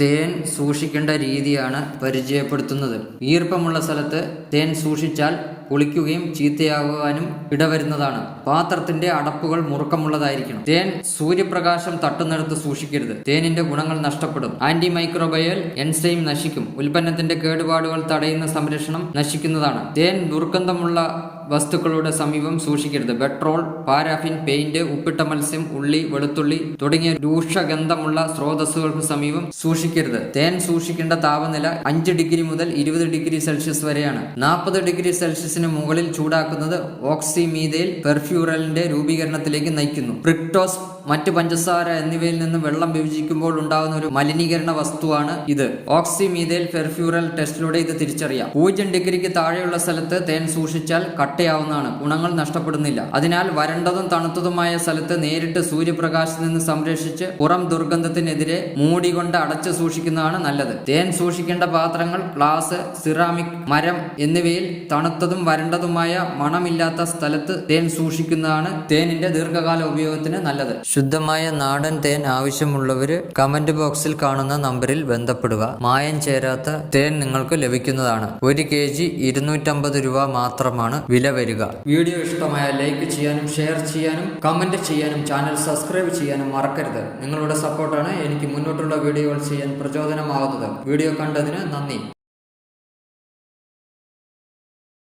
തേൻ സൂക്ഷിക്കേണ്ട രീതിയാണ് പരിചയപ്പെടുത്തുന്നത്. ഈർപ്പമുള്ള സ്ഥലത്ത് തേൻ സൂക്ഷിച്ചാൽ പുളിക്കുകയും ചീത്തയാകുവാനും ഇടവരുന്നതാണ്. പാത്രത്തിന്റെ അടപ്പുകൾ മുറുക്കമുള്ളതായിരിക്കണം. തേൻ സൂര്യപ്രകാശം തട്ടുന്നിടത്ത് സൂക്ഷിക്കരുത്. തേനിന്റെ ഗുണങ്ങൾ നഷ്ടപ്പെടും. ആന്റി മൈക്രോബയൽ എൻസൈം നശിക്കും. ഉൽപ്പന്നത്തിന്റെ കേടുപാടുകൾ തടയുന്ന സംരക്ഷണം നശിക്കുന്നതാണ്. തേൻ ദുർഗന്ധമുള്ള വസ്തുക്കളുടെ സമീപം സൂക്ഷിക്കരുത്. പെട്രോൾ പാരാഫിൻ പെയിന്റ് ഉപ്പിട്ട മത്സ്യം ഉള്ളി വെളുത്തുള്ളി തുടങ്ങിയ രൂക്ഷഗന്ധമുള്ള സ്രോതസ്സുകൾക്ക് സമീപം സൂക്ഷിക്കരുത്. തേൻ സൂക്ഷിക്കേണ്ട താപനില അഞ്ച് ഡിഗ്രി മുതൽ ഇരുപത് ഡിഗ്രി സെൽഷ്യസ് വരെയാണ്. നാൽപ്പത് ഡിഗ്രി സെൽഷ്യസിന് മുകളിൽ ചൂടാക്കുന്നത് ഓക്സിമീതയിൽ പെർഫ്യൂറലിന്റെ രൂപീകരണത്തിലേക്ക് നയിക്കുന്നു. ഫ്രിക്ടോസ് മറ്റ് പഞ്ചസാര എന്നിവയിൽ നിന്ന് വെള്ളം വിഭജിക്കുമ്പോൾ ഉണ്ടാകുന്ന ഒരു മലിനീകരണ വസ്തുവാണ് ഇത്. ഓക്സിമീതയിൽ ഫെർഫ്യൂറൽ ടെസ്റ്റിലൂടെ ഇത് തിരിച്ചറിയാം. പൂജ്യം ഡിഗ്രിക്ക് താഴെയുള്ള സ്ഥലത്ത് തേൻ സൂക്ഷിച്ചാൽ കട്ടയാവുന്നതാണ്. ഗുണങ്ങൾ നഷ്ടപ്പെടുന്നില്ല. അതിനാൽ വരണ്ടതും തണുത്തതുമായ സ്ഥലത്ത് നേരിട്ട് സൂര്യപ്രകാശത്തിൽ നിന്ന് സംരക്ഷിച്ച് പുറം ദുർഗന്ധത്തിനെതിരെ മൂടി കൊണ്ട് അടച്ചു സൂക്ഷിക്കുന്നതാണ് നല്ലത്. തേൻ സൂക്ഷിക്കേണ്ട പാത്രങ്ങൾ ഗ്ലാസ് സിറാമിക് മരം എന്നിവയിൽ തണുത്തതും വരണ്ടതുമായ മണമില്ലാത്ത സ്ഥലത്ത് തേൻ സൂക്ഷിക്കുന്നതാണ് തേനിന്റെ ദീർഘകാല ഉപയോഗത്തിന് നല്ലത്. ശുദ്ധമായ നാടൻ തേൻ ആവശ്യമുള്ളവർ കമന്റ് ബോക്സിൽ കാണുന്ന നമ്പറിൽ ബന്ധപ്പെടുക. മായം ചേരാത്ത തേൻ നിങ്ങൾക്ക് ലഭിക്കുന്നതാണ്. ഒരു കെ ജി ഇരുന്നൂറ്റമ്പത് രൂപ മാത്രമാണ് വില വരിക. വീഡിയോ ഇഷ്ടമായ ലൈക്ക് ചെയ്യാനും ഷെയർ ചെയ്യാനും കമന്റ് ചെയ്യാനും ചാനൽ സബ്സ്ക്രൈബ് ചെയ്യാനും മറക്കരുത്. നിങ്ങളുടെ സപ്പോർട്ടാണ് എനിക്ക് മുന്നോട്ടുള്ള വീഡിയോകൾ ചെയ്യാൻ പ്രചോദനമാകുന്നത്. വീഡിയോ കണ്ടതിന് നന്ദി.